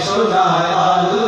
আকবার এসো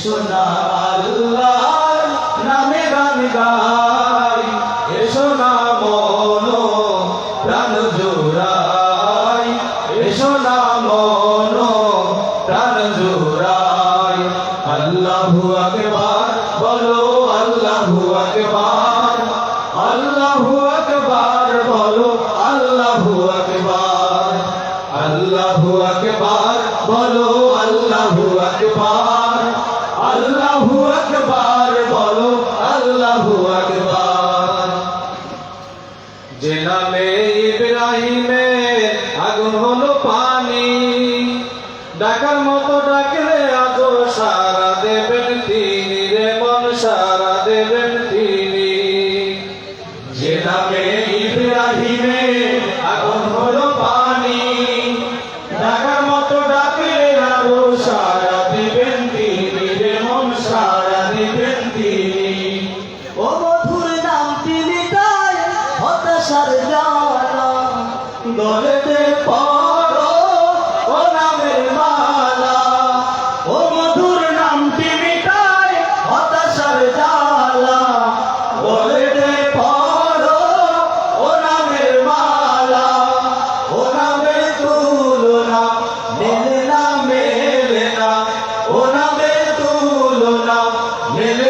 এসো না আল্লাহ নামে গান গাই জোড়াই। আল্লাহু আকবার বলো আল্লাহু আকবার। যে ইব্রাহিমে আগুন হলো পানি। ডাকার মতো ডাকলে গলেতে পড়ো, ও নামের মালা। ও মধুর নামটি মিটায় হতাশার জ্বালা। গলেতে পড়ো, ও নামের মালা। ও নামের তুলনা, মেলে না মেলে না। ও নামের তুলনা, মেলে